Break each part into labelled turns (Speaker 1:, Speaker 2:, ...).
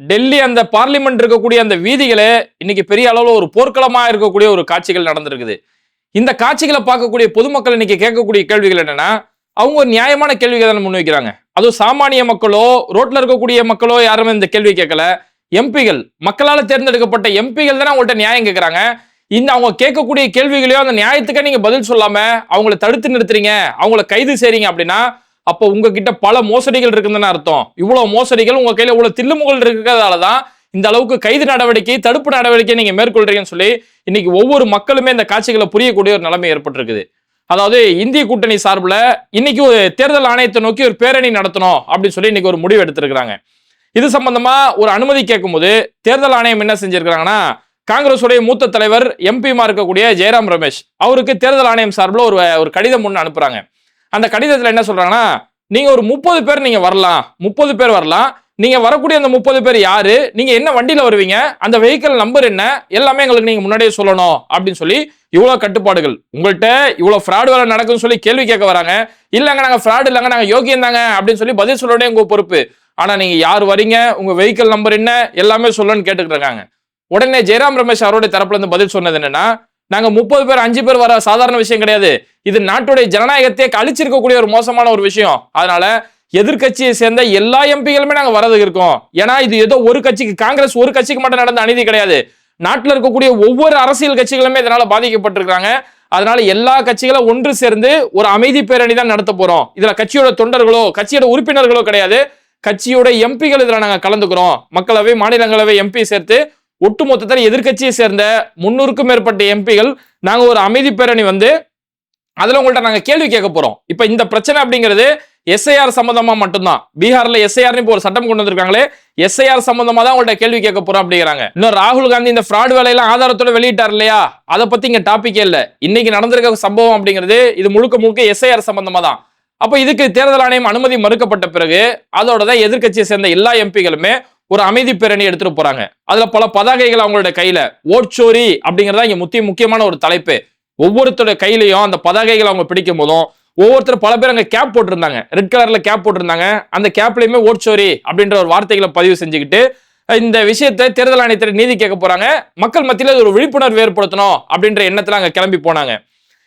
Speaker 1: டெல்லி அந்த பார்லிமெண்ட் இருக்கக்கூடிய அந்த வீதிகளே இன்னைக்கு பெரிய அளவில் ஒரு போர்க்களமாக இருக்கக்கூடிய ஒரு காட்சிகள் நடந்திருக்குது. இந்த காட்சிகளை பார்க்கக்கூடிய பொதுமக்கள் இன்னைக்கு கேட்கக்கூடிய கேள்விகள் என்னன்னா அவங்க ஒரு நியாயமான கேள்விகளை தானே முன்வைக்கிறாங்க. அதுவும் சாமானிய மக்களோ ரோட்ல இருக்கக்கூடிய மக்களோ யாருமே இந்த கேள்வி கேட்கல. எம்பிகள் மக்களால் தேர்ந்தெடுக்கப்பட்ட எம்பிகள் தானே அவங்கள்ட்ட நியாயம் கேட்கறாங்க. இந்த அவங்க கேட்கக்கூடிய கேள்விகளையோ அந்த நியாயத்துக்கே நீங்க பதில் சொல்லாம அவங்கள தடுத்து நிறுத்துறீங்க அவங்கள கைது செய்றீங்க அப்படின்னா அப்போ உங்ககிட்ட பல மோசடிகள் இருக்குதுன்னு அர்த்தம். இவ்வளோ மோசடிகள் உங்க கையில இவ்வளோ தில்லுமுகள் இருக்கிறதால தான் இந்த அளவுக்கு கைது நடவடிக்கை தடுப்பு நடவடிக்கை நீங்க மேற்கொள்றீங்கன்னு சொல்லி இன்னைக்கு ஒவ்வொரு மக்களுமே இந்த காட்சிகளை புரியக்கூடிய ஒரு நிலைமை ஏற்பட்டிருக்குது. அதாவது இந்திய கூட்டணி சார்பில் இன்னைக்கு ஒரு தேர்தல் ஆணையத்தை நோக்கி ஒரு பேரணி நடத்தணும் அப்படின்னு சொல்லி இன்னைக்கு ஒரு முடிவு எடுத்திருக்கிறாங்க. இது சம்பந்தமா ஒரு அனுமதி கேட்கும்போது தேர்தல் ஆணையம் என்ன செஞ்சிருக்கிறாங்கன்னா காங்கிரஸுடைய மூத்த தலைவர் எம்பிமா இருக்கக்கூடிய ஜெயராம் ரமேஷ் அவருக்கு தேர்தல் ஆணையம் சார்பில் ஒரு ஒரு கடிதம் ஒன்று அனுப்புறாங்க. அந்த கடிதத்தில் என்ன சொல்கிறாங்கன்னா நீங்கள் ஒரு முப்பது பேர் நீங்கள் வரலாம். முப்பது பேர் வரலாம். நீங்கள் வரக்கூடிய அந்த முப்பது பேர் யாரு? நீங்கள் என்ன வண்டியில் வருவீங்க? அந்த வெஹிக்கிள் நம்பர் என்ன? எல்லாமே எங்களுக்கு நீங்கள் முன்னாடியே சொல்லணும் அப்படின்னு சொல்லி இவ்வளோ கட்டுப்பாடுகள். உங்கள்கிட்ட இவ்வளோ ஃப்ராடு வேலை நடக்கும்னு சொல்லி கேள்வி கேட்க வராங்க. இல்லைங்க நாங்கள் ஃப்ராடு இல்லைங்க நாங்கள் யோகியம் தாங்க அப்படின்னு சொல்லி பதில் சொல்லணும் உங்கள் பொறுப்பு. ஆனால் நீங்கள் யார் வரீங்க? உங்கள் வெஹிக்கிள் நம்பர் என்ன? எல்லாமே சொல்லணும்னு கேட்டுக்கிட்டு இருக்காங்க. உடனே ஜெயராம் ரமேஷ் அவருடைய தரப்புல இருந்து பதில் சொன்னது என்னன்னா நாங்க முப்பது பேர் அஞ்சு பேர் வர சாதாரண விஷயம் கிடையாது. இது நாட்டுடைய ஜனநாயகத்தை கழிச்சிருக்கக்கூடிய ஒரு மோசமான ஒரு விஷயம். அதனால எதிர்க்கட்சியை சேர்ந்த எல்லா எம்பிகளுமே நாங்க வரது இருக்கோம். ஏன்னா இது ஏதோ ஒரு கட்சிக்கு காங்கிரஸ் ஒரு கட்சிக்கு மட்டும் நடந்த அநீதி கிடையாது. நாட்டில் இருக்கக்கூடிய ஒவ்வொரு அரசியல் கட்சிகளுமே இதனால பாதிக்கப்பட்டிருக்காங்க அதனால எல்லா கட்சிகளும் ஒன்று சேர்ந்து ஒரு அமைதி பேரணி தான் நடத்த போறோம். இதுல கட்சியோட தொண்டர்களோ கட்சியோட உறுப்பினர்களோ கிடையாது. கட்சியோட எம்பிகள் இதுல நாங்க கலந்துக்கிறோம். மக்களவை மாநிலங்களவை எம்பி சேர்த்து ஒட்டுமொத்தத்தில் எதிர்க்கட்சியை சேர்ந்த முன்னூறுக்கும் மேற்பட்ட எம்பிகள் நாங்கள் ஒரு அமைதி பேரணி வந்து அதில் உங்கள்கிட்ட நாங்கள் கேள்வி கேட்க போகிறோம் இப்போ இந்த பிரச்சனை அப்படிங்கிறது எஸ்ஐஆர் சம்மந்தமாக மட்டும்தான். பீகாரில் எஸ்ஐஆர்னு இப்போ ஒரு சட்டம் கொண்டு வந்திருக்காங்களே எஸ்ஐஆர் சம்மந்தமாக தான் உங்கள்கிட்ட கேள்வி கேட்க போகிறோம் அப்படிங்கிறாங்க. இன்னும் ராகுல் காந்தி இந்த ஃப்ராட் வேலையெல்லாம் ஆதாரத்தோட வெளியிட்டார் இல்லையா? அதை பற்றி இங்கே டாப்பிக்கே இல்லை. இன்னைக்கு நடந்திருக்க சம்பவம் அப்படிங்கிறது இது முழுக்க முழுக்க எஸ்ஐஆர் சம்மந்தமாக தான். அப்போ இதுக்கு தேர்தல் ஆணையம் அனுமதி மறுக்கப்பட்ட பிறகு அதோட தான் எதிர்க்கட்சியை சேர்ந்த எல்லா எம்பிகளுமே ஒரு அமைதி பேரணி எடுத்துட்டு போறாங்க. அதுல பல பதாகைகள் அவங்களோட கையில. ஓட்சோரி அப்படிங்கறதா இங்க முக்கிய முக்கியமான ஒரு தலைப்பு. ஒவ்வொருத்தரோட கையிலையும் அந்த பதாகைகள் அவங்க பிடிக்கும் போதும் ஒவ்வொருத்தர் பல பேர் அங்க கேப் போட்டிருந்தாங்க. ரெட் கலர்ல கேப் போட்டிருந்தாங்க. அந்த கேப்லயுமே ஓட்சோரி அப்படின்ற ஒரு வார்த்தைகளை பதிவு செஞ்சுக்கிட்டு இந்த விஷயத்தை தேர்தல் ஆணையத்தில் நீதி கேட்க போறாங்க. மக்கள் மத்தியில் ஒரு விழிப்புணர்வு ஏற்படுத்தணும் அப்படின்ற எண்ணத்துல அங்க கிளம்பி போனாங்க.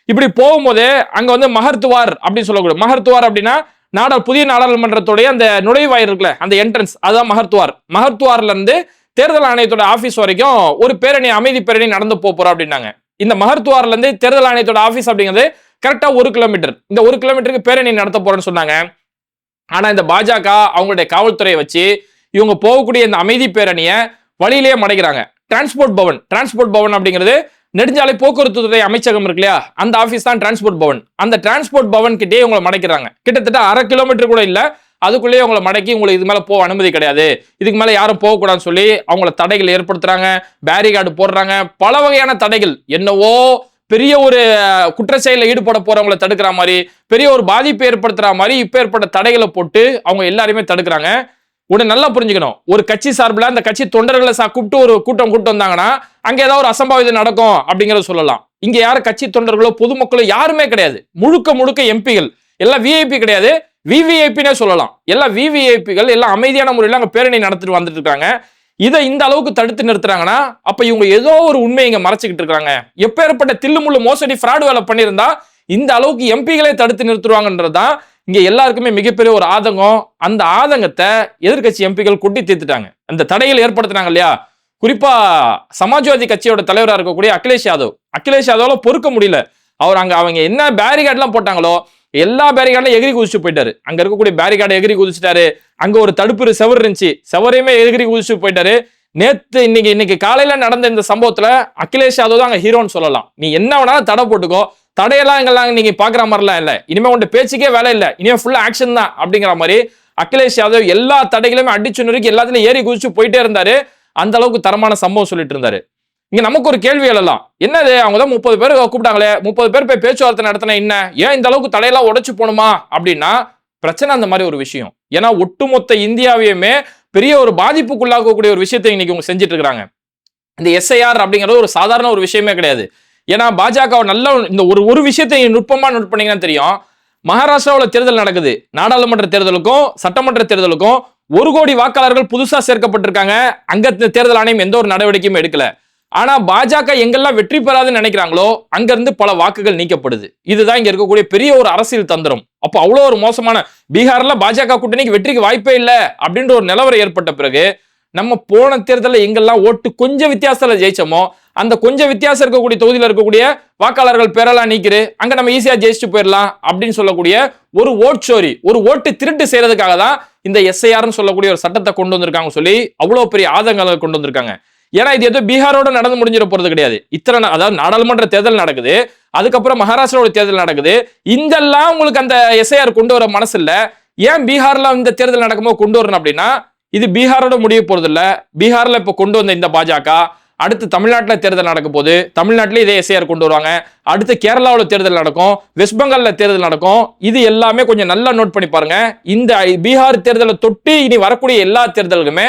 Speaker 1: இப்படி போகும்போது அங்க வந்து மகர்த்துவார் அப்படின்னு சொல்லக்கூடிய மகர்த்துவார் அப்படின்னா நாடா புதிய நாடாளுமன்றத்துடைய அந்த நுழைவாயில் இருக்குல்ல அந்த என்ட்ரன்ஸ் அதுதான் மகர்த்துவார். மகர்த்துவார்ல இருந்து தேர்தல் ஆணையத்தோட ஆஃபீஸ் வரைக்கும் ஒரு பேரணி அமைதி பேரணி நடந்து போப் போறோம் அப்படின்னாங்க. இந்த மகர்த்துவார்ல இருந்து தேர்தல் ஆணையத்தோட ஆஃபீஸ் அப்படிங்கிறது கரெக்டா ஒரு கிலோமீட்டர் இந்த ஒரு கிலோமீட்டருக்கு பேரணி நடத்த போறேன்னு சொன்னாங்க. ஆனா இந்த பாஜக அவங்களுடைய காவல்துறையை வச்சு இவங்க போகக்கூடிய இந்த அமைதி பேரணியை வழியிலேயே மடைக்கிறாங்க. டிரான்ஸ்போர்ட் பவன் டிரான்ஸ்போர்ட் பவன் அப்படிங்கிறது நெடுஞ்சாலை போக்குவரத்து துறை அமைச்சகம் இருக்கு இல்லையா அந்த ஆஃபீஸ் தான் டிரான்ஸ்போர்ட் பவன். அந்த டிரான்ஸ்போர்ட் பவன் கிட்டே உங்களை மடைக்கிறாங்க. கிட்டத்தட்ட அரை கிலோமீட்டர் கூட இல்லை. அதுக்குள்ளேயே உங்களை மடக்கி உங்களுக்கு இது மேலே போக அனுமதி கிடையாது. இதுக்கு மேலே யாரும் போகக்கூடாதுன்னு சொல்லி அவங்கள தடைகள் ஏற்படுத்துறாங்க. பேரிகார்டு போடுறாங்க. பல வகையான தடைகள். என்னவோ பெரிய ஒரு குற்ற செயலில் ஈடுபட போகிறவங்கள தடுக்கிற மாதிரி பெரிய ஒரு பாதிப்பை ஏற்படுத்துற மாதிரி இப்போ ஏற்பட்ட தடைகளை போட்டு அவங்க எல்லாருமே தடுக்கிறாங்க. உடனே நல்லா புரிஞ்சுக்கணும். ஒரு கட்சி சார்பில் அந்த கட்சி தொண்டர்களை சா கூப்பிட்டு ஒரு கூட்டம் கூப்பிட்டு வந்தாங்கன்னா அங்கே ஏதாவது ஒரு அசம்பாவிதம் நடக்கும் அப்படிங்கிறத சொல்லலாம். இங்கே யாரும் கட்சி தொண்டர்களோ பொதுமக்களோ யாருமே கிடையாது. முழுக்க முழுக்க எம்பிகள். எல்லாம் விஐபி கிடையாது. விவிஐபினே சொல்லலாம். எல்லாம் விவிஐபிகள் எல்லாம் அமைதியான முறையில் அங்கே பேரணி நடத்திட்டு வந்துட்டு இருக்காங்க. இதை இந்த அளவுக்கு தடுத்து நிறுத்துறாங்கன்னா அப்ப இவங்க ஏதோ ஒரு உண்மையை இங்க மறைச்சிக்கிட்டு இருக்காங்க. எப்பேற்பட்ட தில்லுமுள்ளு மோசடி ஃப்ராடு வேலை பண்ணியிருந்தா இந்த அளவுக்கு எம்பிகளே தடுத்து நிறுத்துருவாங்கன்றதான் இங்கே எல்லாருக்குமே மிகப்பெரிய ஒரு ஆதங்கம். அந்த ஆதங்கத்தை எதிர்க்கட்சி எம்பிக்கள் கொட்டி தீர்த்துட்டாங்க. அந்த தடைகள் ஏற்படுத்தினாங்க இல்லையா? குறிப்பா சமாஜ்வாதி கட்சியோட தலைவராக இருக்கக்கூடிய அகிலேஷ் யாதவ். அகிலேஷ் யாதவ்ல பொறுக்க முடியல. அவர் அங்க அவங்க என்ன பேரிகார்ட்லாம் போட்டாங்களோ எல்லா பேரிகார்டும் எகிரி குதிச்சு போயிட்டாரு. அங்க இருக்கக்கூடிய பேரிகார்டை எகிரி குதிச்சிட்டாரு. அங்க ஒரு தடுப்பு செவர் இருந்துச்சு. செவரையுமே எகிரி குதிச்சு போயிட்டாரு. நேத்து இன்னைக்கு இன்னைக்கு காலையில நடந்த இந்த சம்பவத்துல அகிலேஷ் யாதவ் தான் அங்க ஹீரோன்னு சொல்லலாம். நீ என்ன வேணாலும் தடை போட்டுக்கோ. தடையெல்லாம் எங்கெல்லாம் நீங்க பாக்குற மாதிரிலாம் இல்ல. இனிமே உன்ட பேச்சுக்கே வேலை இல்ல. இனிமே ஃபுல்லா ஆக்ஷன் தான் அப்படிங்கிற மாதிரி அகிலேஷ் யாதவ் எல்லா தடைகளுமே அடிச்சு நொறுக்கி எல்லாத்துலயும் ஏறி குதிச்சு போயிட்டே இருந்தாரு. அந்த அளவுக்கு தரமான சம்பவம் சொல்லிட்டு இருந்தாரு. இங்க நமக்கு ஒரு கேள்வி எழலாம். என்னது? அவங்க தான் முப்பது பேர் கூப்பிட்டாங்களே. முப்பது பேர் போய் பேச்சுவார்த்தை நடத்தின என்ன? ஏன் இந்த அளவுக்கு தடையெல்லாம் உடச்சு போகணுமா? அப்படின்னா பிரச்சனை அந்த மாதிரி ஒரு விஷயம். ஏன்னா ஒட்டுமொத்த இந்தியாவையுமே பெரிய ஒரு பாதிப்புக்குள்ளாக்கக்கூடிய ஒரு விஷயத்தை இன்னைக்கு அவங்க செஞ்சுட்டு இருக்கிறாங்க. இந்த எஸ்ஐஆர் அப்படிங்கிறது ஒரு சாதாரண ஒரு விஷயமே கிடையாது. ஏன்னா பாஜக நல்ல இந்த ஒரு ஒரு விஷயத்தை நுட்பமாக நோட் பண்ணீங்கன்னா தெரியும். மகாராஷ்டிராவில் தேர்தல் நடக்குது. நாடாளுமன்ற தேர்தலுக்கும் சட்டமன்ற தேர்தலுக்கும் ஒரு கோடி வாக்காளர்கள் புதுசாக சேர்க்கப்பட்டிருக்காங்க. அங்க தேர்தல் ஆணையம் எந்த ஒரு நடவடிக்கையும் எடுக்கல. ஆனா பாஜக எங்கெல்லாம் வெற்றி பெறாதுன்னு நினைக்கிறாங்களோ அங்கேருந்து பல வாக்குகள் நீக்கப்படுது. இதுதான் இங்க இருக்கக்கூடிய பெரிய ஒரு அரசியல் தந்திரம். அப்போ அவ்வளோ ஒரு மோசமான பீகார்ல பாஜக கூட்டணிக்கு வெற்றிக்கு வாய்ப்பே இல்லை அப்படின்ற ஒரு நிலவரம் ஏற்பட்ட பிறகு நம்ம போன தேர்தலில் எங்கெல்லாம் ஓட்டு கொஞ்சம் வித்தியாசத்தில் ஜெயிச்சோமோ அந்த கொஞ்சம் வித்தியாசம் இருக்கக்கூடிய தொகுதியில் இருக்கக்கூடிய வாக்காளர்கள் பெறலாம் நீக்கிரு. அங்க நம்ம ஈஸியா ஜெயிச்சுட்டு போயிடலாம் அப்படின்னு சொல்லக்கூடிய ஒரு ஓட் சோரி ஒரு ஓட்டு திருட்டு செய்யறதுக்காக தான் இந்த எஸ்ஐஆர்னு சொல்லக்கூடிய ஒரு சட்டத்தை கொண்டு வந்திருக்காங்க சொல்லி அவ்வளவு பெரிய ஆதங்கங்களை கொண்டு வந்திருக்காங்க. ஏன்னா இது ஏதோ பீகாரோட நடந்து முடிஞ்சிட போறது கிடையாது. இத்தனை அதாவது நாடாளுமன்ற தேர்தல் நடக்குது. அதுக்கப்புறம் மகாராஷ்டிராவோட தேர்தல் நடக்குது. இந்தெல்லாம் உங்களுக்கு அந்த எஸ்ஐஆர் கொண்டு வர மனசு இல்ல ஏன் பீகார்ல இந்த தேர்தல் நடக்கும்போது கொண்டு வரணும் அப்படின்னா இது பீகாரோட முடிய போறது இல்ல பீகார்ல இப்ப கொண்டு வந்த இந்த பாஜக அடுத்து தமிழ்நாட்டில் தேர்தல் நடக்கும் போது தமிழ்நாட்டிலே இதே எஸ்ஐஆர் கொண்டு வருவாங்க. அடுத்து கேரளாவில் தேர்தல் நடக்கும். வெஸ்ட் பெங்காலில் தேர்தல் நடக்கும். இது எல்லாமே கொஞ்சம் நல்லா நோட் பண்ணி பாருங்க. இந்த பீகார் தேர்தலை தொட்டு இனி வரக்கூடிய எல்லா தேர்தலுக்குமே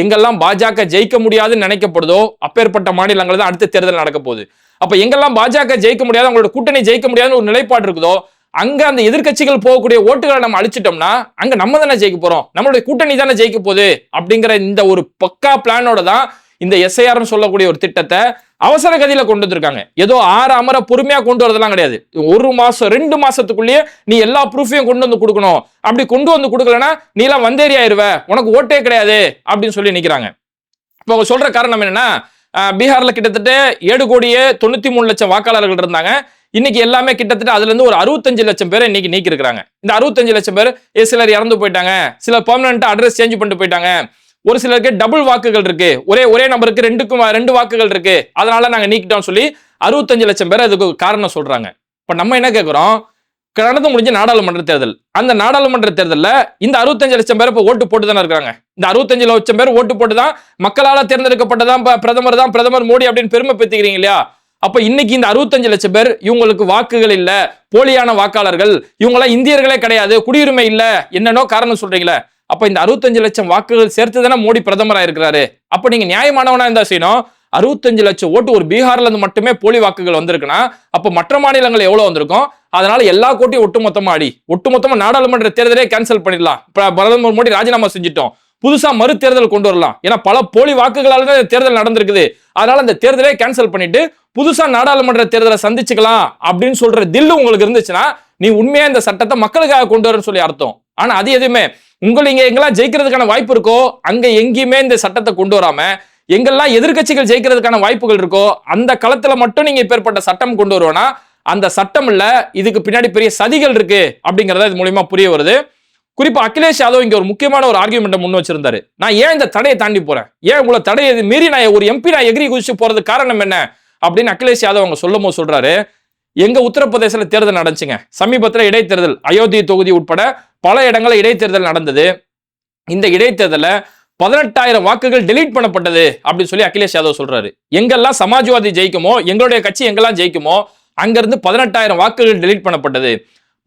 Speaker 1: எங்கெல்லாம் பாஜக ஜெயிக்க முடியாதுன்னு நினைக்கப்படுதோ அப்பேற்பட்ட மாநிலங்கள் தான் அடுத்த தேர்தல் நடக்க போகுது. அப்ப எங்கெல்லாம் பாஜக ஜெயிக்க முடியாது அவங்களோட கூட்டணி ஜெயிக்க முடியாதுன்னு ஒரு நிலைப்பாடு இருக்குதோ அங்க அந்த எதிர்க்கட்சிகள் போகக்கூடிய ஓட்டுகளை நம்ம அழிச்சிட்டோம்னா அங்க நம்ம தானே ஜெயிக்க போறோம். நம்மளுடைய கூட்டணி தானே ஜெயிக்க போகுது. அப்படிங்கிற இந்த ஒரு பக்கா பிளானோட தான் இந்த எஸ்ஐஆர்னு சொல்லக்கூடிய ஒரு திட்டத்தை அவசர கதியில கொண்டு வந்திருக்காங்க. ஏதோ ஆறு அமர பொறுமையா கொண்டு வரதெல்லாம் கிடையாது. ஒரு மாசம் ரெண்டு மாசத்துக்குள்ளேயே நீ எல்லா ப்ரூஃபையும் கொண்டு வந்து கொடுக்கணும். அப்படி கொண்டு வந்து கொடுக்கலன்னா நீ எல்லாம் வந்தேறி ஆயிருவ உனக்கு ஓட்டே கிடையாது அப்படின்னு சொல்லி நிக்கிறாங்க. இப்போ அவங்க சொல்ற காரணம் என்னன்னா அஹ், பீகார்ல கிட்டத்தட்ட ஏழு கோடியே தொண்ணூத்தி மூணு லட்சம் வாக்காளர்கள் இருந்தாங்க. இன்னைக்கு எல்லாமே கிட்டத்தட்ட அதுல இருந்து ஒரு அறுபத்தஞ்சு லட்சம் பேர் இன்னைக்கு நீக்கிருக்கிறாங்க இந்த அறுபத்தஞ்சு லட்சம் பேர் ஏ, சிலர் இறந்து போயிட்டாங்க. சிலர் பெர்மனண்டா அட்ரஸ் சேஞ்ச் பண்ணிட்டு போயிட்டாங்க. ஒரு சிலருக்கு டபுள் வாக்குகள் இருக்கு. ஒரே ஒரே நம்பருக்கு ரெண்டுக்கும் ரெண்டு வாக்குகள் இருக்கு. அதனால நாங்க நீக்கிட்டோம் சொல்லி அறுபத்தஞ்சு லட்சம் பேர் அதுக்கு காரணம் சொல்றாங்க. இப்ப நம்ம என்ன கேட்கிறோம் கடந்து முடிஞ்ச நாடாளுமன்ற தேர்தல். அந்த நாடாளுமன்ற தேர்தலில் இந்த அறுபத்தஞ்சு லட்சம் பேர் இப்போ ஓட்டு போட்டு தானே இருக்காங்க. இந்த அறுபத்தஞ்சு லட்சம் பேர் ஓட்டு போட்டு தான் மக்களால் தேர்ந்தெடுக்கப்பட்டதான் பிரதமர் தான் பிரதமர் மோடி அப்படின்னு பெருமை பெற்றுக்கிறீங்க இல்லையா? அப்ப இன்னைக்கு இந்த அறுபத்தஞ்சு லட்சம் பேர் இவங்களுக்கு வாக்குகள் இல்ல. போலியான வாக்காளர்கள். இவங்களாம் இந்தியர்களே கிடையாது. குடியுரிமை இல்ல. என்னன்னோ காரணம் சொல்றீங்களே. அப்ப இந்த அறுபத்தஞ்சு லட்சம் வாக்குகள் சேர்த்து தானே மோடி பிரதமராக இருக்கிறாரு? அப்ப நீங்க நியாயமானவனா இருந்தா செய்யணும். அறுபத்தஞ்சு லட்சம் ஓட்டு ஒரு பீகார்ல இருந்து மட்டுமே போலி வாக்குகள் வந்திருக்குன்னா அப்ப மற்ற மாநிலங்கள் எவ்வளவு வந்திருக்கும்? அதனால எல்லா கோட்டையும் ஒட்டுமொத்தமா அடி. ஒட்டுமொத்தமா நாடாளுமன்ற தேர்தலே கேன்சல் பண்ணிடலாம். பிரதமர் மோடி ராஜினாமா செஞ்சிட்டோம். புதுசா மறு தேர்தல் கொண்டு வரலாம். ஏன்னா பல போலி வாக்குகளால தான் தேர்தல் நடந்திருக்குது. அதனால அந்த தேர்தலே கேன்சல் பண்ணிட்டு புதுசா நாடாளுமன்ற தேர்தலை சந்திச்சுக்கலாம் அப்படின்னு சொல்ற தில்லு உங்களுக்கு இருந்துச்சுன்னா நீ உண்மையா இந்த சட்டத்தை மக்களுக்காக கொண்டு வரன்னு சொல்லி அர்த்தம். ஆனா அது எதுவுமே? உங்களை இங்க எங்கெல்லாம் ஜெயிக்கிறதுக்கான வாய்ப்பு இருக்கோ அங்க எங்கேயுமே இந்த சட்டத்தை கொண்டு வராம எங்கெல்லாம் எதிர்க்கட்சிகள் ஜெயிக்கிறதுக்கான வாய்ப்புகள் இருக்கோ அந்த களத்துல மட்டும் நீங்க இப்பேற்பட்ட சட்டம் கொண்டு வருவோம்னா அந்த சட்டம் இல்ல இதுக்கு பின்னாடி பெரிய சதிகள் இருக்கு அப்படிங்கறத இது மூலியமா புரிய வருது. குறிப்பா அகிலேஷ் யாதவ் இங்க ஒரு முக்கியமான ஒரு ஆர்குமெண்ட்டை முன் வச்சிருந்தாரு. நான் ஏன் இந்த தடையை தாண்டி போறேன்? ஏன் உங்களை தடையை இது மீறி நான் ஒரு எம்பி நான் எகிரி குதிச்சு போறது காரணம் என்ன? அப்படின்னு அகிலேஷ் யாதவ் அவங்க சொல்லும் போது சொல்றாரு. எங்க உத்தரப்பிரதேசல தேர்தல் நடந்துச்சுங்க. சமீபத்தில் இடைத்தேர்தல் அயோத்தி தொகுதி உட்பட பல இடங்களில் இடைத்தேர்தல் நடந்தது. இந்த இடைத்தேர்தல்ல பதினெட்டாயிரம் வாக்குகள் டெலீட் பண்ணப்பட்டது அப்படின்னு சொல்லி அகிலேஷ் யாதவ் சொல்றாரு. எங்கெல்லாம் சமாஜ்வாதி ஜெயிக்குமோ எங்களுடைய கட்சி எங்கெல்லாம் ஜெயிக்குமோ அங்கிருந்து பதினெட்டாயிரம் வாக்குகள் டெலீட் பண்ணப்பட்டது.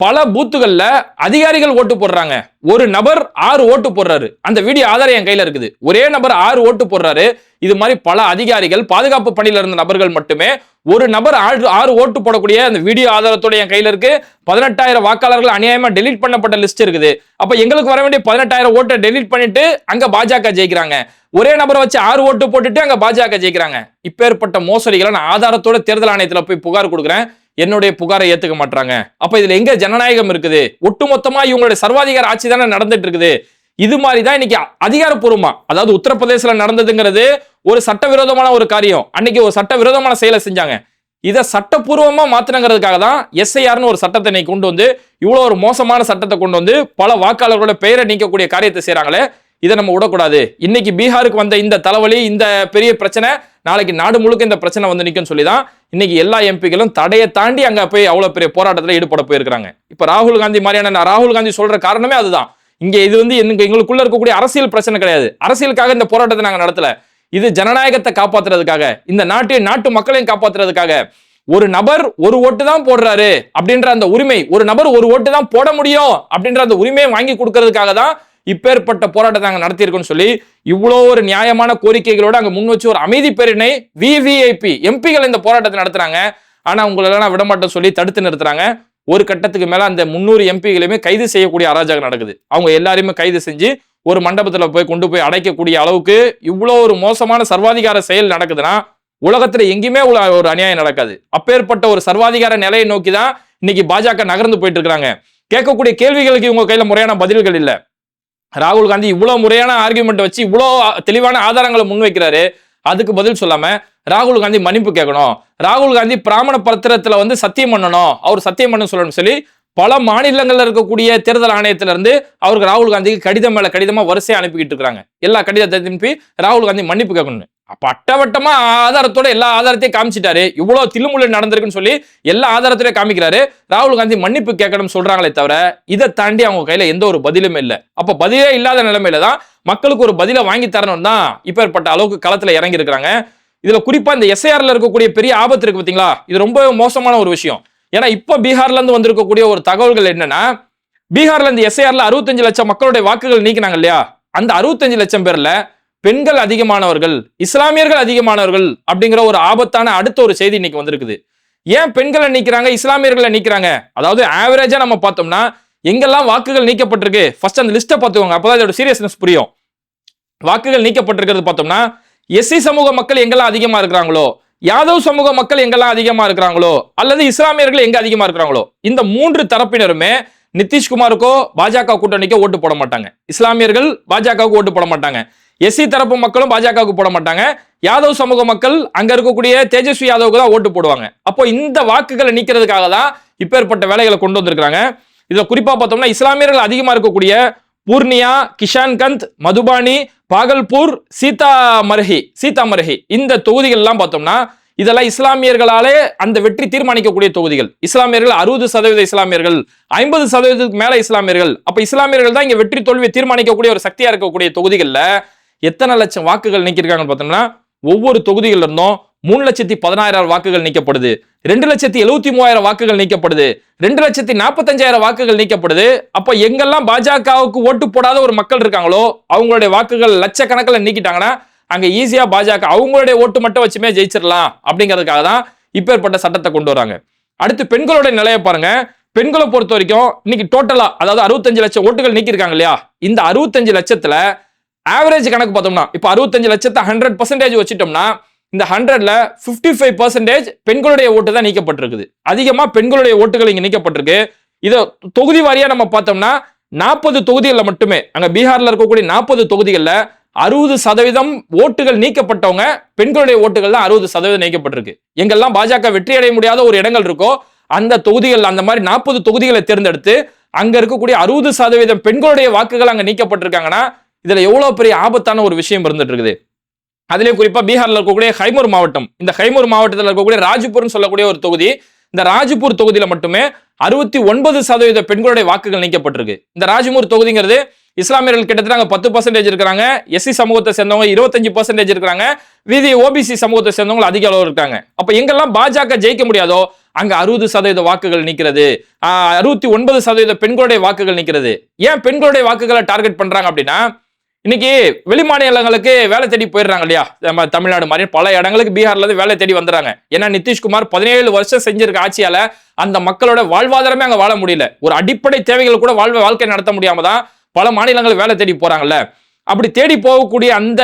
Speaker 1: பல பூத்துகள்ல அதிகாரிகள் ஓட்டு போடுறாங்க. ஒரு நபர் ஆறு ஓட்டு போடுறாரு. அந்த வீடியோ ஆதாரம் என் கையில இருக்குது. ஒரே நபர் ஆறு ஓட்டு போடுறாரு. இது மாதிரி பல அதிகாரிகள் பாதுகாப்பு பணியில இருந்த நபர்கள் மட்டுமே ஒரு நபர் ஆறு ஆறு ஓட்டு போடக்கூடிய அந்த வீடியோ ஆதாரத்தோட என் கையில இருக்கு. பதினெட்டாயிரம் வாக்காளர்கள் அநியாயமா டெலீட் பண்ணப்பட்ட லிஸ்ட் இருக்குது. அப்ப எங்களுக்கு வர வேண்டிய பதினெட்டாயிரம் ஓட்டை டெலீட் பண்ணிட்டு அங்க பாஜக ஜெயிக்கிறாங்க. ஒரே நபரை வச்சு ஆறு ஓட்டு போட்டுட்டு அங்க பாஜக ஜெயிக்கிறாங்க. இப்பேற்பட்ட மோசடிகளை நான் ஆதாரத்தோட தேர்தல் ஆணையத்துல போய் புகார் கொடுக்குறேன். என்னுடைய புகாரை ஏத்துக்க மாட்டாங்க அப்ப இதுல எங்க ஜனநாயகம் இருக்குது? ஒட்டுமொத்தமா இவங்களுடைய சர்வாதிகார ஆட்சி தானே நடந்துட்டு இருக்குது. இது மாதிரி தான் இன்னைக்கு அதிகாரப்பூர்வமா அதாவது உத்தரப்பிரதேசல நடந்ததுங்கிறது ஒரு சட்டவிரோதமான ஒரு காரியம். அன்னைக்கு ஒரு சட்டவிரோதமான செயலை செஞ்சாங்க. இதை சட்டப்பூர்வமா மாத்தினங்கிறதுக்காக தான் எஸ்ஐஆர்னு ஒரு சட்டத்தை இன்னைக்கு கொண்டு வந்து இவ்வளவு ஒரு மோசமான சட்டத்தை கொண்டு வந்து பல வாக்காளர்களோட பெயரை நீக்கக்கூடிய காரியத்தை செய்யறாங்களே இதை நம்ம விடக்கூடாது. இன்னைக்கு பீகாருக்கு வந்த இந்த தலைவலி இந்த பெரிய பிரச்சனை நாளைக்கு நாடு முழுக்க இந்த பிரச்சனை வந்து நிற்கும் சொல்லி தான் இன்னைக்கு எல்லா எம்பிக்களும் தடையை தாண்டி அங்கே போய் அவ்வளோ பெரிய போராட்டத்தில் ஈடுபட போயிருக்கிறாங்க. இப்போ ராகுல் காந்தி மாதிரியான நான் ராகுல் காந்தி சொல்ற காரணமே அதுதான். இங்கே இது வந்து எங்க- எங்களுக்குள்ள இருக்கக்கூடிய அரசியல் பிரச்சனை கிடையாது. அரசியலுக்காக இந்த போராட்டத்தை நாங்கள் நடத்தல. இது ஜனநாயகத்தை காப்பாத்துறதுக்காக இந்த நாட்டையும் நாட்டு மக்களையும் காப்பாத்துறதுக்காக ஒரு நபர் ஒரு ஓட்டு தான் போடுறாரு அப்படின்ற அந்த உரிமை ஒரு நபர் ஒரு ஓட்டு தான் போட முடியும் அப்படின்ற அந்த உரிமையை வாங்கி கொடுக்கறதுக்காக தான் இப்பேற்பட்ட போராட்டத்தை அங்கே நடத்தியிருக்கோம்னு சொல்லி இவ்வளோ ஒரு நியாயமான கோரிக்கைகளோடு அங்கே முன் வச்சு ஒரு அமைதி பேரினை விவிஐபி எம்பிகள் இந்த போராட்டத்தை நடத்துறாங்க. ஆனால் உங்களெல்லாம் விடமாட்டம் சொல்லி தடுத்து நிறுத்துறாங்க. ஒரு கட்டத்துக்கு மேலே அந்த முந்நூறு எம்பிகளையுமே கைது செய்யக்கூடிய அராஜகம் நடக்குது. அவங்க எல்லாரையுமே கைது செஞ்சு ஒரு மண்டபத்தில் போய் கொண்டு போய் அடைக்கக்கூடிய அளவுக்கு இவ்வளோ ஒரு மோசமான சர்வாதிகார செயல் நடக்குதுன்னா உலகத்தில் எங்கேயுமே உள்ள ஒரு அநியாயம் நடக்காது. அப்பேற்பட்ட ஒரு சர்வாதிகார நிலையை நோக்கி தான் இன்னைக்கு பாஜக நகர்ந்து போயிட்டு இருக்கிறாங்க. கேட்கக்கூடிய கேள்விகளுக்கு இவங்க கையில் முறையான பதில்கள் இல்லை. ராகுல் காந்தி இவ்வளவு முறையான ஆர்குமெண்ட் வச்சு இவ்வளோ தெளிவான ஆதாரங்களை முன்வைக்கிறாரு. அதுக்கு பதில் சொல்லாம ராகுல் காந்தி மன்னிப்பு கேட்கணும். ராகுல் காந்தி பிராமண பத்திரத்துல வந்து சத்தியம் பண்ணணும். அவர் சத்தியம் பண்ண சொல்லணும்னு சொல்லி பல மாநிலங்கள்ல இருக்கக்கூடிய தேர்தல் ஆணையத்திலிருந்து அவருக்கு ராகுல் காந்திக்கு கடிதம் மேல கடிதமா வரிசையை அனுப்பிக்கிட்டு இருக்காங்க எல்லா கடிதத்தை திருப்பி ராகுல் காந்தி மன்னிப்பு கேட்கணும் அப்ப அட்டவட்டமா ஆதாரத்தோட எல்லா ஆதாரத்தையும் காமிச்சிட்டாரு. இவ்வளவு தில்லுமுள்ள நடந்திருக்குன்னு சொல்லி எல்லா ஆதாரத்திலையும் காமிக்கிறாரு. ராகுல் காந்தி மன்னிப்பு கேட்கணும் சொல்றாங்களே தவிர இதை தாண்டி அவங்க கையில எந்த ஒரு பதிலும் இல்லை. அப்ப பதிலே இல்லாத நிலைமையில தான் மக்களுக்கு ஒரு பதிலை வாங்கி தரணும் தான் இப்பேற்பட்ட அளவுக்கு களத்துல இறங்கி இருக்கிறாங்க இதுல குறிப்பா இந்த எஸ்ஐஆர்ல இருக்கக்கூடிய பெரிய ஆபத்து இருக்கு பாத்தீங்களா? இது ரொம்ப மோசமான ஒரு விஷயம். ஏன்னா இப்ப பீகார்ல இருந்து வந்திருக்கக்கூடிய ஒரு தகவல்கள் என்னன்னா பீகார்ல இந்த எஸ்ஐஆர்ல அறுபத்தஞ்சு லட்சம் மக்களுடைய வாக்குகள் நீக்கினாங்க இல்லையா? அந்த அறுபத்தஞ்சு லட்சம் பேர்ல பெண்கள் அதிகமானவர்கள் இஸ்லாமியர்கள் அதிகமானவர்கள் அப்படிங்கிற ஒரு ஆபத்தான அடுத்த ஒரு செய்தி இன்னைக்கு வந்திருக்குது. ஏன் பெண்களை நீக்கிறாங்க இஸ்லாமியர்களை நீக்கிறாங்க? அதாவது ஆவரேஜா நம்ம பார்த்தோம்னா எங்கெல்லாம் வாக்குகள் நீக்கப்பட்டிருக்கு? ஃபர்ஸ்ட் அந்த லிஸ்ட்டை பார்த்துக்கோங்க அப்போதான் இதோட சீரியஸ்னஸ் புரியும். வாக்குகள் நீக்கப்பட்டிருக்கிறது பார்த்தோம்னா எஸ்சி சமூக மக்கள் எங்கெல்லாம் அதிகமா இருக்கிறாங்களோ யாதவ் சமூக மக்கள் எங்கெல்லாம் அதிகமா இருக்கிறாங்களோ அல்லது இஸ்லாமியர்கள் எங்க அதிகமா இருக்கிறாங்களோ இந்த மூன்று தரப்பினருமே நிதிஷ்குமாருக்கோ பாஜக கூட்டணிக்கோ ஓட்டு போட மாட்டாங்க. இஸ்லாமியர்கள் பாஜகவுக்கு ஓட்டு போட மாட்டாங்க. எஸ்சி தரப்பு மக்களும் பாஜகவுக்கு போட மாட்டாங்க. யாதவ் சமூக மக்கள் அங்க இருக்கக்கூடிய தேஜஸ்வி யாதவுக்கு தான் ஓட்டு போடுவாங்க. அப்போ இந்த வாக்குகளை நீக்கிறதுக்காக தான் இப்பேற்பட்ட வேலைகளை கொண்டு வந்திருக்காங்க இதுல குறிப்பா பார்த்தோம்னா இஸ்லாமியர்கள் அதிகமா இருக்கக்கூடிய பூர்ணியா கிஷான்கந்த் மதுபானி பாகல்பூர் சீதாமர்ஹி மருகி இந்த தொகுதிகள்லாம் பார்த்தோம்னா இதெல்லாம் இஸ்லாமியர்களாலே அந்த வெற்றி தீர்மானிக்கக்கூடிய தொகுதிகள். இஸ்லாமியர்கள் அறுபது சதவீத இஸ்லாமியர்கள் ஐம்பது சதவீதத்துக்கு மேல இஸ்லாமியர்கள். அப்ப இஸ்லாமியர்கள் தான் இங்க வெற்றி தோல்வியை தீர்மானிக்கக்கூடிய ஒரு சக்தியா இருக்கக்கூடிய தொகுதிகளில் எத்தனை லட்சம் வாக்குகள் நீக்கியிருக்காங்கன்னு பார்த்தோம்னா ஒவ்வொரு தொகுதியில் இருந்தும் மூணு லட்சத்தி பதினாயிரம் வாக்குகள் நீக்கப்படுது. ரெண்டு லட்சத்தி எழுபத்தி மூவாயிரம் வாக்குகள் நீக்கப்படுது. ரெண்டு லட்சத்தி நாற்பத்தஞ்சாயிரம் வாக்குகள் நீக்கப்படுது. அப்ப எங்கெல்லாம் பாஜகவுக்கு ஓட்டு போடாத ஒரு மக்கள் இருக்காங்களோ அவங்களுடைய வாக்குகள் லட்சக்கணக்கில் நீக்கிட்டாங்கன்னா அங்க ஈஸியா பாஜக அவங்களுடைய ஓட்டு மட்டும் வச்சுமே ஜெயிச்சிடலாம் அப்படிங்கிறதுக்காக தான் இப்பேற்பட்ட சட்டத்தை கொண்டு வராங்க. அடுத்து பெண்களுடைய நிலையை பாருங்க. பெண்களை பொறுத்த வரைக்கும் இன்னைக்கு டோட்டலா அதாவது அறுபத்தஞ்சு லட்சம் ஓட்டுகள் நீக்கியிருக்காங்க இல்லையா? இந்த அறுபத்தஞ்சு லட்சத்துல ஆவரேஜ் கணக்கு பார்த்தோம்னா இப்போ அறுபத்தஞ்சு லட்சத்தை ஹண்ட்ரட் பர்சன்டேஜ் வச்சுட்டோம்னா இந்த ஹண்ட்ரட்ல ஃபிஃப்டி ஃபைவ் பர்சன்டேஜ் பெண்களுடைய ஓட்டு தான் நீக்கப்பட்டிருக்குது. அதிகமாக பெண்களுடைய ஓட்டுகள் இங்கே நீக்கப்பட்டிருக்கு. இதை தொகுதி வாரியாக நம்ம பார்த்தோம்னா நாற்பது தொகுதிகளில் மட்டுமே அங்கே பீகாரில் இருக்கக்கூடிய நாற்பது தொகுதிகளில் அறுபது சதவீதம் ஓட்டுகள் நீக்கப்பட்டவங்க பெண்களுடைய ஓட்டுகள் தான் அறுபது சதவீதம் நீக்கப்பட்டிருக்கு. எங்கெல்லாம் பாஜக வெற்றி அடைய முடியாத ஒரு இடங்கள் இருக்கோ அந்த தொகுதிகள் அந்த மாதிரி நாற்பது தொகுதிகளை தேர்ந்தெடுத்து அங்க இருக்கக்கூடிய அறுபது சதவீதம் பெண்களுடைய வாக்குகள் அங்க நீக்கப்பட்டிருக்காங்கன்னா இதுல எவ்வளவு பெரிய ஆபத்தான ஒரு விஷயம் இருந்துட்டு இருக்குது அதுலயும் குறிப்பா பீகார்ல இருக்கக்கூடிய ஹைமூர் மாவட்டம். இந்த ஹைமூர் மாவட்டத்தில் இருக்கக்கூடிய ராஜ்பூர்னு சொல்லக்கூடிய ஒரு தொகுதி இந்த ராஜ்பூர் தொகுதியில மட்டுமே அறுபத்தி ஒன்பது சதவீத பெண்களுடைய வாக்குகள் நீக்கப்பட்டிருக்கு. இந்த ராஜ்பூர் தொகுதிங்கிறது இஸ்லாமியர்கள் கிட்டத்தட்ட அங்கே பத்து பர்சன்டேஜ் இருக்கிறாங்க. எஸ்சி சமூகத்தை சேர்ந்தவங்க இருபத்தஞ்சு பர்சன்டேஜ் இருக்காங்க வீதி ஓபிசி சமூகத்தை சேர்ந்தவங்க அதிக அளவு இருக்காங்க. அப்ப எங்கெல்லாம் பாஜக ஜெயிக்க முடியாதோ அங்க அறுபது சதவீத வாக்குகள் நிக்கிறது. அறுபத்தி ஒன்பது சதவீத பெண்களுடைய வாக்குகள் நிக்கிறது. ஏன் பெண்களுடைய வாக்குகளை டார்கெட் பண்றாங்க அப்படின்னா இன்னைக்கு வெளி மாநிலங்களுக்கு வேலை தேடி போயிடுறாங்க இல்லையா? நம்ம தமிழ்நாடு மாதிரி பல இடங்களுக்கு பீகார்ல இருந்து வேலை தேடி வந்துடுறாங்க. ஏன்னா நிதிஷ்குமார் பதினேழு வருஷம் செஞ்சிருக்க ஆட்சியால அந்த மக்களோட வாழ்வாதாரமே அங்க வாழ முடியல. ஒரு அடிப்படை தேவைகள் கூட வாழ்வை வாழ்க்கை நடத்த முடியாம தான் பல மாநிலங்கள் வேலை தேடி போறாங்கல்ல. அப்படி தேடி போகக்கூடிய அந்த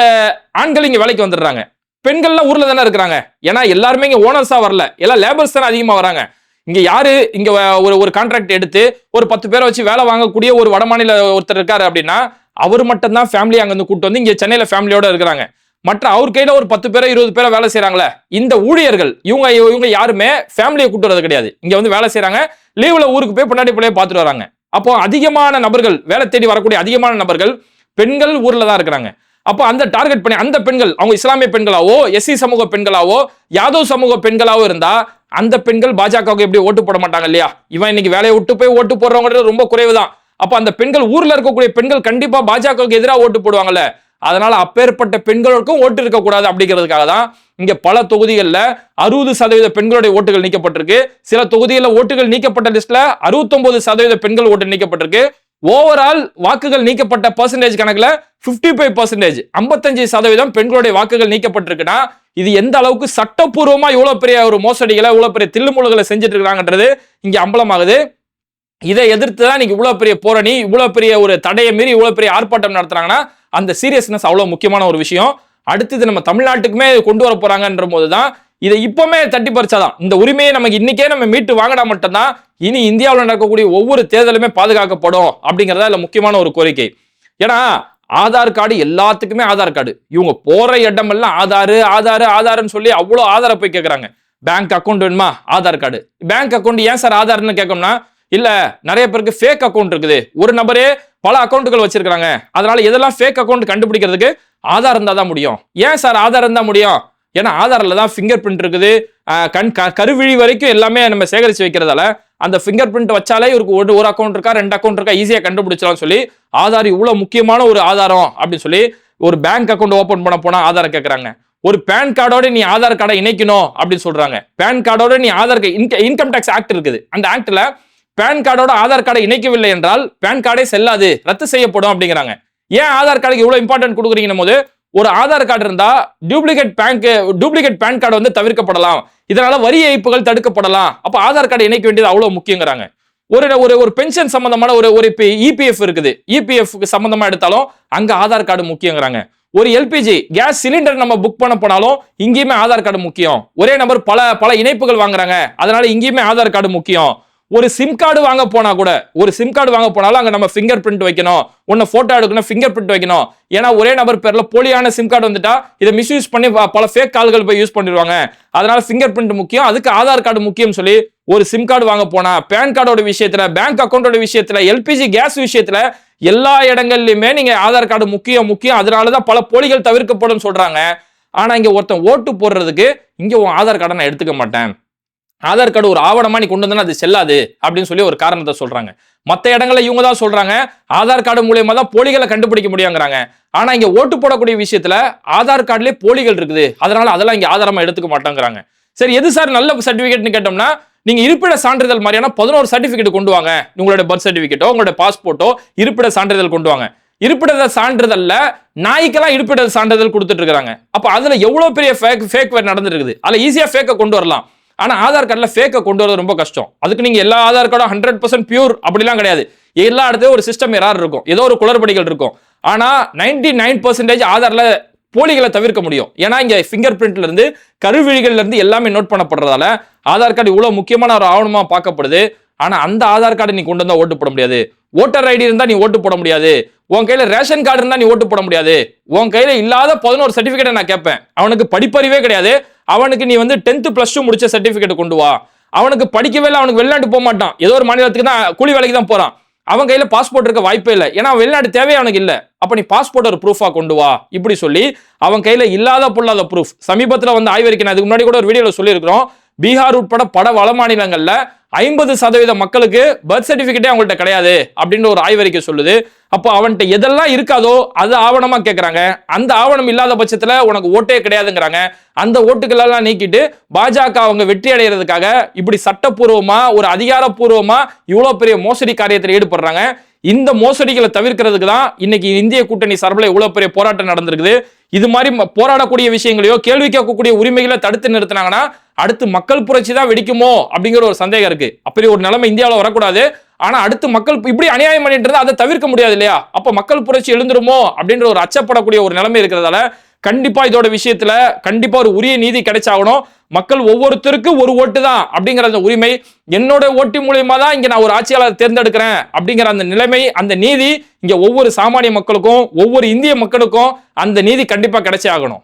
Speaker 1: ஆண்கள் இங்க வேலைக்கு வந்துடுறாங்க. பெண்கள்லாம் ஊர்ல தானே இருக்கிறாங்க. ஏன்னா எல்லாருமே இங்க ஓனர்ஸா வரல. எல்லாம் லேபர்ஸ் தானே அதிகமா வராங்க. இங்க யாரு இங்க ஒரு ஒரு கான்ட்ராக்ட் எடுத்து ஒரு பத்து பேரை வச்சு வேலை வாங்கக்கூடிய ஒரு வடமாநில ஒருத்தர் இருக்காரு அப்படின்னா அவர் மட்டும் தான் ஃபேமிலி அங்க வந்து கூட்டு வந்து இங்க சென்னையில ஃபேமிலியோட இருக்கிறாங்க. மற்ற அவர் கையில ஒரு பத்து பேரோ இருபது பேரை வேலை செய்யறாங்களே இந்த ஊழியர்கள் இவங்க இவங்க யாருமே ஃபேமிலியை கூட்டு வரது கிடையாது. இங்க வந்து வேலை செய்யறாங்க லீவ்ல ஊருக்கு போய் பின்னாடி பிள்ளைய பார்த்துட்டு வராங்க அப்போ அதிகமான நபர்கள் வேலை தேடி வரக்கூடிய அதிகமான நபர்கள் பெண்கள் ஊர்ல தான் இருக்கிறாங்க. அப்போ அந்த டார்கெட் பண்ணி அந்த பெண்கள் அவங்க இஸ்லாமிய பெண்களாவோ எஸ்சி சமூக பெண்களாவோ யாதவ் சமூக பெண்களாவோ இருந்தா அந்த பெண்கள் பாஜகவுக்கு எப்படி ஓட்டு போட மாட்டாங்க இல்லையா? இவன் இன்னைக்கு வேலையை விட்டு போய் ஓட்டு போடுறவங்க ரொம்ப குறைவு தான் அப்ப அந்த பெண்கள் ஊர்ல இருக்கக்கூடிய பெண்கள் கண்டிப்பா பாஜகவுக்கு எதிராக ஓட்டு போடுவாங்கல்ல. அதனால அப்பேற்பட்ட பெண்களுக்கும் ஓட்டு இருக்கக்கூடாது அப்படிங்கிறதுக்காக தான் இங்க பல தொகுதிகளில் அறுபது சதவீத பெண்களுடைய ஓட்டுகள் நீக்கப்பட்டிருக்கு. சில தொகுதிகளில் ஓட்டுகள் நீக்கப்பட்ட லிஸ்ட்ல அறுபத்தொன்பது சதவீத பெண்கள் ஓட்டு நீக்கப்பட்டிருக்கு. ஓவரால் வாக்குகள் நீக்கப்பட்ட பர்சன்டேஜ் கணக்குல 55% ஃபைவ் பர்சன்டேஜ் ஐம்பத்தஞ்சு சதவீதம் பெண்களுடைய வாக்குகள் நீக்கப்பட்டிருக்குன்னா இது எந்த அளவுக்கு சட்டப்பூர்வமா இவ்வளவு பெரிய ஒரு மோசடிகளை இவ்வளவு பெரிய தில்லுமுழுகளை செஞ்சுட்டு இருக்காங்கன்றது இங்க அம்பலமாகுது. இதை எதிர்த்து தான் இன்னைக்கு இவ்வளவு பெரிய போரணி இவ்வளவு பெரிய ஒரு தடையை மீறி இவ்வளவு பெரிய ஆர்ப்பாட்டம் நடத்துறாங்கன்னா அந்த சீரியஸ்னஸ் அவ்வளவு முக்கியமான ஒரு விஷயம். அடுத்தது நம்ம தமிழ்நாட்டுக்குமே கொண்டு வர போறாங்கன்ற போது தான் இதை இப்பவுமே தட்டி பறிச்சாதான். இந்த உரிமையை நமக்கு இன்னைக்கே நம்ம மீட்டு வாங்கினா மட்டும்தான் இனி இந்தியாவில் நடக்கக்கூடிய ஒவ்வொரு தேர்தலுமே பாதுகாக்கப்படும் அப்படிங்கிறதா இல்ல முக்கியமான ஒரு கோரிக்கை. ஏன்னா ஆதார் கார்டு எல்லாத்துக்குமே ஆதார் கார்டு. இவங்க போற இடமெல்லாம் ஆதாரு ஆதாரு ஆதார்னு சொல்லி அவ்வளோ ஆதார போய் கேட்குறாங்க பேங்க் அக்கௌண்ட் வேணுமா? ஆதார் கார்டு. பேங்க் அக்கௌண்ட் ஏன் சார் ஆதார்னு கேட்கணும்னா இல்ல நிறைய பேருக்கு ஃபேக் அக்கௌண்ட் இருக்குது. ஒரு நபரே பல அக்கௌண்ட்டுகள் வச்சிருக்காங்க அதனால எதெல்லாம் ஃபேக் அக்கௌண்ட் கண்டுபிடிக்கிறதுக்கு ஆதார் இருந்தா தான் முடியும். ஏன் சார் ஆதார் இருந்தா முடியும்? ஏன்னா ஆதார்ல தான் ஃபிங்கர் பிரிண்ட் இருக்குது கண் க- கருவிழி வரைக்கும் எல்லாமே நம்ம சேகரிச்சு வைக்கிறதால அந்த ஃபிங்கர் பிரிண்ட் வச்சாலே இவருக்கு ஒரு ஒரு அக்கௌண்ட் இருக்கா ரெண்டு அக்கௌண்ட் இருக்கா ஈஸியாக கண்டுபிடிச்சலாம் சொல்லி ஆதார் இவ்வளோ முக்கியமான ஒரு ஆதாரம் அப்படின்னு சொல்லி ஒரு பேங்க் அக்கௌண்ட் ஓப்பன் பண்ண போனால் ஆதார் கேட்குறாங்க ஒரு பேன் கார்டோட நீ ஆதார் கார்டை இணைக்கணும் அப்படின்னு சொல்றாங்க. பேன் கார்டோட நீ ஆதார் இன்கம் டேக்ஸ் ஆக்ட் இருக்குது. அந்த ஆக்டில் பேன் கார்டோட ஆதார் கார்டை இணைக்கவில்லை என்றால் பேன் கார்டே செல்லாது ரத்து செய்யப்படும் அப்படிங்கிறாங்க. ஏன் ஆதார் கார்டுக்கு இவ்வளவு இம்பார்ட்டன்ட் கொடுக்குறீங்க போது ஒரு ஆதார் கார்டு இருந்தா duplicate bank duplicate PAN card வந்து தவிர்க்கப்படலாம். இதனால வரி ஏய்ப்புகள் தடுக்கப்படலாம். அப்ப ஆதார் கார்டு இணைக்க வேண்டியது அவ்வளவு முக்கியங்கிறாங்க. ஒரு ஒரு ஒரு பென்ஷன் சம்பந்தமான ஒரு ஒரு இபிஎஃப் இருக்குது. இபிஎஃப் சம்பந்தமா எடுத்தாலும் அங்க ஆதார் கார்டு முக்கியங்கிறாங்க. ஒரு எல்பிஜி கேஸ் சிலிண்டர் நம்ம புக் பண்ண போனாலும் இங்கேயுமே ஆதார் கார்டு முக்கியம். ஒரே நம்பர் பல பல இணைப்புகள் வாங்குறாங்க. அதனால இங்கேயுமே ஆதார் கார்டு முக்கியம். ஒரு சிம் கார்டு வாங்க போனா கூட ஒரு சிம் கார்டு வாங்க போனாலும் அங்க நம்ம ஃபிங்கர் பிரிண்ட் வைக்கணும். ஒன்று போட்டோ எடுக்கணும் ஃபிங்கர் பிரிண்ட் வைக்கணும். ஏன்னா ஒரே நபர் பேர்ல போலியான சிம் கார்டு வந்துட்டா இதை மிஸ்யூஸ் பண்ணி ப- பல ஃபேக் கால்கள் போய் யூஸ் பண்ணிடுவாங்க. அதனால ஃபிங்கர் பிரிண்ட் முக்கியம் அதுக்கு ஆதார் கார்டு முக்கியம் சொல்லி ஒரு சிம் கார்டு வாங்க போனா பேன் கார்டோட விஷயத்துல பேங்க் அக்கௌண்டோட விஷயத்துல எல்பிஜி கேஸ் விஷயத்துல எல்லா இடங்கள்லயுமே நீங்க ஆதார் கார்டு முக்கியம் முக்கியம். அதனாலதான் பல போலிகள் தவிர்க்கப்படும் சொல்றாங்க. ஆனா இங்க ஒருத்தன் ஓட்டு போடுறதுக்கு இங்க உன் ஆதார் கார்டை நான் எடுத்துக்க மாட்டேன். ஆதார் கார்டு ஒரு ஆவணமா நீ கொண்டு வந்தா அது செல்லாது அப்படின்னு சொல்லி ஒரு காரணத்தை சொல்றாங்க. மற்ற இடங்களில் இவங்க தான் சொல்றாங்க. ஆதார் கார்டு மூலியமா தான் போலிகளை கண்டுபிடிக்க முடியுங்கிறாங்க. ஆனா இங்க ஓட்டு போடக்கூடிய விஷயத்துல ஆதார் கார்டுலயே போலிகள் இருக்குது. அதனால அதெல்லாம் இங்க ஆதாரமா எடுத்துக்க மாட்டேங்கிறாங்க. சரி எது சார் நல்ல சர்டிபிகேட்னு கேட்டோம்னா நீங்க இருப்பிட சான்றிதழ் மாதிரியான பதினோரு சர்டிபிகேட் கொண்டு வாங்க. உங்களோட பர்த் சர்டிபிகேட்டோ உங்களோட பாஸ்போர்ட்டோ இருப்பிட சான்றிதழ் கொண்டு வாங்க. இருப்பிட சான்றிதழ்ல நாய்க்கெல்லாம் இருப்பிட சான்றிதழ் கொடுத்துட்டு இருக்காங்க அப்ப அதுல எவ்வளவு பெரிய ஃபேக் ஃபேக் நடந்துருக்குது? இருக்குது அதுல ஈஸியா ஃபேக்கை கொண்டு வரலாம். ஆனால் ஆதார் கார்டில் ஃபேக்கை கொண்டு வரது ரொம்ப கஷ்டம். அதுக்கு நீங்கள் எல்லா ஆதார் கார்டும் ஹண்ட்ரட் பர்சன்ட் பியூர் அப்படிலாம் கிடையாது. எல்லா இடத்துலையும் ஒரு சிஸ்டம் எரார் இருக்கும். ஏதோ ஒரு குளறுபடிகள் இருக்கும். ஆனால் நைன்டி நைன் பர்சன்டேஜ் ஆதாரில் போலிகளை தவிர்க்க முடியும். ஏன்னா இங்கே ஃபிங்கர் பிரிண்ட்ல இருந்து கருவிழிகள்ல இருந்து எல்லாமே நோட் பண்ணப்படுறதால ஆதார் கார்டு இவ்வளோ முக்கியமான ஒரு ஆவணமாக பார்க்கப்படுது. ஆனால் அந்த ஆதார் கார்டு நீ கொண்டு வந்தால் ஓட்டு போட முடியாது. ஓட்டர் ஐடி இருந்தால் நீ ஓட்டு போட முடியாது. உன் கையில் ரேஷன் கார்டு இருந்தால் நீ ஓட்டு போட முடியாது. உன் கையில் இல்லாத பதினோரு சர்டிஃபிகேட்டை நான் கேட்பேன் அவனுக்கு படிப்பறிவே கிடையாது. அவனுக்கு நீ வந்து டென்த்து பிளஸ் டூ முடிச்ச சர்டிஃபிகேட் கொண்டு வா. அவனுக்கு படிக்கவே இல்லை அவனுக்கு வெளிநாட்டு போக மாட்டான். ஏதோ ஒரு மாநிலத்துக்கு தான் கூலி வேலைக்கு தான் போறான். அவன் கையில பாஸ்போர்ட் இருக்க வாய்ப்பே இல்லை. ஏன்னா வெளிநாட்டு தேவை அவனுக்கு இல்லை. அப்ப நீ பாஸ்போர்ட் ஒரு ப்ரூஃபா கொண்டு வா. இப்படி சொல்லி அவன் கையில இல்லாத பொல்லாத ப்ரூஃப் சமீபத்தில் வந்து ஆய்வறிக்கை நான் அதுக்கு முன்னாடி கூட ஒரு வீடியோவில் சொல்லியிருக்கிறோம். பீகார் உட்பட பட வள மாநிலங்களில் ஐம்பது சதவீத மக்களுக்கு பர்த் சர்டிஃபிகேட்டே அவங்கள்ட்ட கிடையாது அப்படின்ற ஒரு ஆய்வறிக்கை சொல்லுது. அப்போ அவன்கிட்ட எதெல்லாம் இருக்காதோ அது ஆவணமா கேட்குறாங்க அந்த ஆவணம் இல்லாத பட்சத்தில் உனக்கு ஓட்டே கிடையாதுங்கிறாங்க. அந்த ஓட்டுக்களெல்லாம் நீக்கிட்டு பாஜக அவங்க வெற்றி அடைகிறதுக்காக இப்படி சட்டப்பூர்வமா ஒரு அதிகாரப்பூர்வமா இவ்வளோ பெரிய மோசடி காரியத்தில் ஈடுபடுறாங்க. இந்த மோசடிகளை தவிர்க்கிறதுக்கு தான் இன்னைக்கு இந்திய கூட்டணி சார்பில் இவ்வளோ பெரிய போராட்டம் நடந்திருக்குது. இது மாதிரி போராடக்கூடிய விஷயங்களையோ கேள்வி கேட்கக்கூடிய உரிமைகளை தடுத்து நிறுத்தினாங்கன்னா அடுத்து மக்கள் புரட்சி தான் வெடிக்குமோ அப்படிங்கிற ஒரு சந்தேகம் இருக்கு. அப்படி ஒரு நிலைமை இந்தியாவில் வரக்கூடாது. ஆனா அடுத்து மக்கள் இப்படி அநியாயம் பண்ணிட்டு இருந்தா அதை தவிர்க்க முடியாது இல்லையா? அப்ப மக்கள் புரட்சி எழுந்துருமோ அப்படின்ற ஒரு அச்சப்படக்கூடிய ஒரு நிலைமை இருக்கிறதால கண்டிப்பா இதோட விஷயத்துல கண்டிப்பா ஒரு உரிய நீதி கிடைச்சாகணும். மக்கள் ஒவ்வொருத்தருக்கும் ஒரு ஓட்டு தான் அப்படிங்கிற அந்த உரிமை என்னோட ஓட்டு மூலியமா தான் இங்க நான் ஒரு ஆட்சியாளர் தேர்ந்தெடுக்கிறேன் அப்படிங்கிற அந்த நிலைமை அந்த நீதி இங்க ஒவ்வொரு சாமானிய மக்களுக்கும் ஒவ்வொரு இந்திய மக்களுக்கும் அந்த நீதி கண்டிப்பா கிடைச்சே ஆகணும்.